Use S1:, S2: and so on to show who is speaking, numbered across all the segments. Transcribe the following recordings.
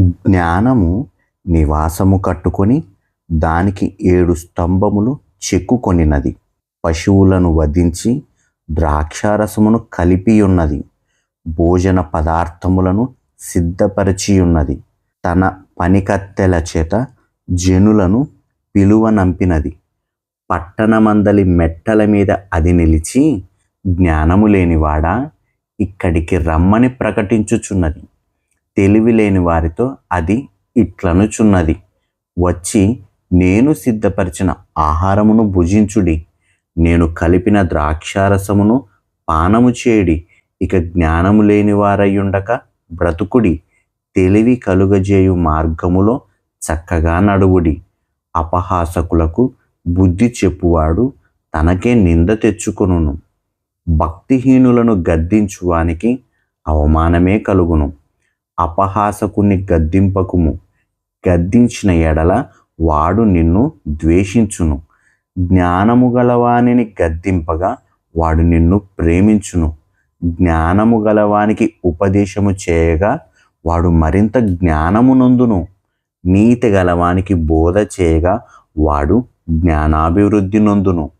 S1: జ్ఞానము నివాసము కట్టుకొని దానికి ఏడు స్తంభములు చెక్కుకొనినది. పశువులను వధించి ద్రాక్షారసమును కలిపియున్నది. భోజన పదార్థములను సిద్ధపరచియున్నది. తన పనికత్తెల చేత జనులను పిలువనంపినది పట్టణమందలి మెట్టల మీద అది నిలిచి జ్ఞానము లేనివాడా? ఇక్కడికి రమ్మని ప్రకటించుచున్నది. తెలివి లేని వారితో అది ఇట్లనుచున్నది. వచ్చి నేను సిద్ధపరిచిన ఆహారమును భుజించుడి. నేను కలిపిన ద్రాక్షారసమును పానము చేయుడి. ఇక జ్ఞానము లేని వారయ్యుండక బ్రతుకుడి. తెలివి కలుగజేయు మార్గములో చక్కగా నడువుడి. అపహాసకులకు బుద్ధి చెప్పువాడు తనకే నింద తెచ్చుకొనును. భక్తిహీనులను గద్దించువానికి అవమానమే కలుగును. అపహాసకుని గద్దింపకుము. గద్దించిన ఎడల వాడు నిన్ను ద్వేషించును. జ్ఞానము గలవానిని గద్దింపగా వాడు నిన్ను ప్రేమించును. జ్ఞానము గలవానికి ఉపదేశము చేయగా వాడు మరింత జ్ఞానమునందును నీతి గలవానికి బోధ చేయగా వాడు జ్ఞానాభివృద్ధి నందును.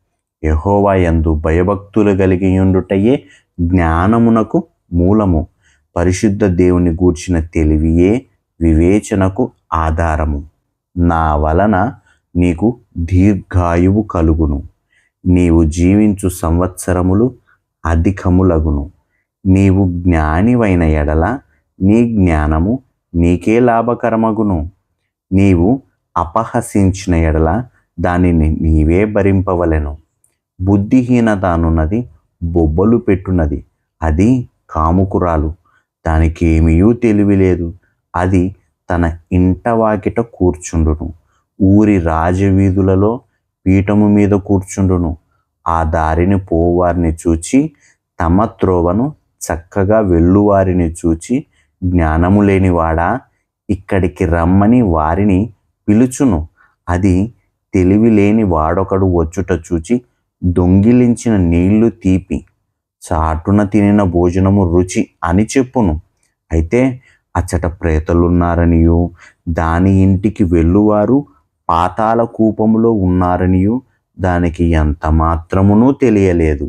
S1: యహోవా యందు భయభక్తులు కలిగి ఉండుటయే జ్ఞానమునకు మూలము. పరిశుద్ధ దేవుని గూర్చిన తెలివియే వివేచనకు ఆధారము. నా వలన నీకు దీర్ఘాయువు కలుగును. నీవు జీవించు సంవత్సరములు అధికములగును. నీవు జ్ఞానివైన ఎడల నీ జ్ఞానము నీకే లాభకరమగును. నీవు అపహసించిన ఎడల దానిని నీవే భరింపవలెను. బుద్ధిహీనత అనున్నది బొబ్బలు పెట్టున్నది అది కాముకురాలు. దానికి ఏమీయూ తెలివి లేదు. అది తన ఇంట వాకిట కూర్చుండును. ఊరి రాజవీధులలో పీఠము మీద కూర్చుండును. ఆ దారిని పోవారిని చూచి తమ త్రోవను చక్కగా వెళ్ళువారిని చూచి జ్ఞానము లేనివాడా ఇక్కడికి రమ్మని వారిని పిలుచును. అది తెలివి లేని వాడొకడు వచ్చుట చూచి దొంగిలించిన నీళ్ళు తీపి. చాటున తినిన భోజనము రుచి అని చెప్పును. అయితే అచ్చట ప్రేతలున్నారనియు దాని ఇంటికి వెళ్ళువారు పాతాల కూపములో ఉన్నారనియు దానికి ఎంత మాత్రమునూ తెలియలేదు.